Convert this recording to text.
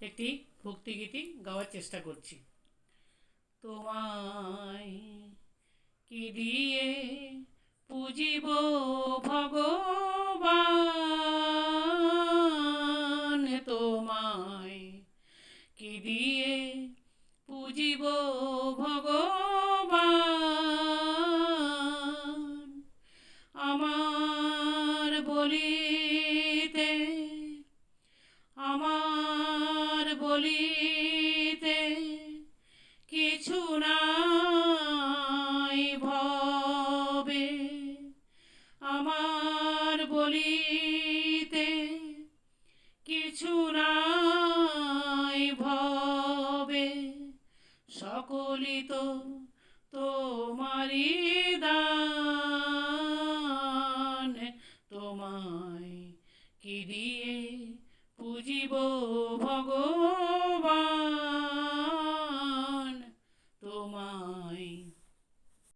একটি ভক্তিগীতি গাওয়ার চেষ্টা করছি। তোমায় কি দিয়ে পুজিব ভগবান? তোমায় কি দিয়ে পুজিব ভগবান? বলিতে কিছু নাই ভবে। আমার বলিতে কিছু নাই ভবে। সকলই তো তোমারই দান। তোমায় কি দিয়ে তোমায়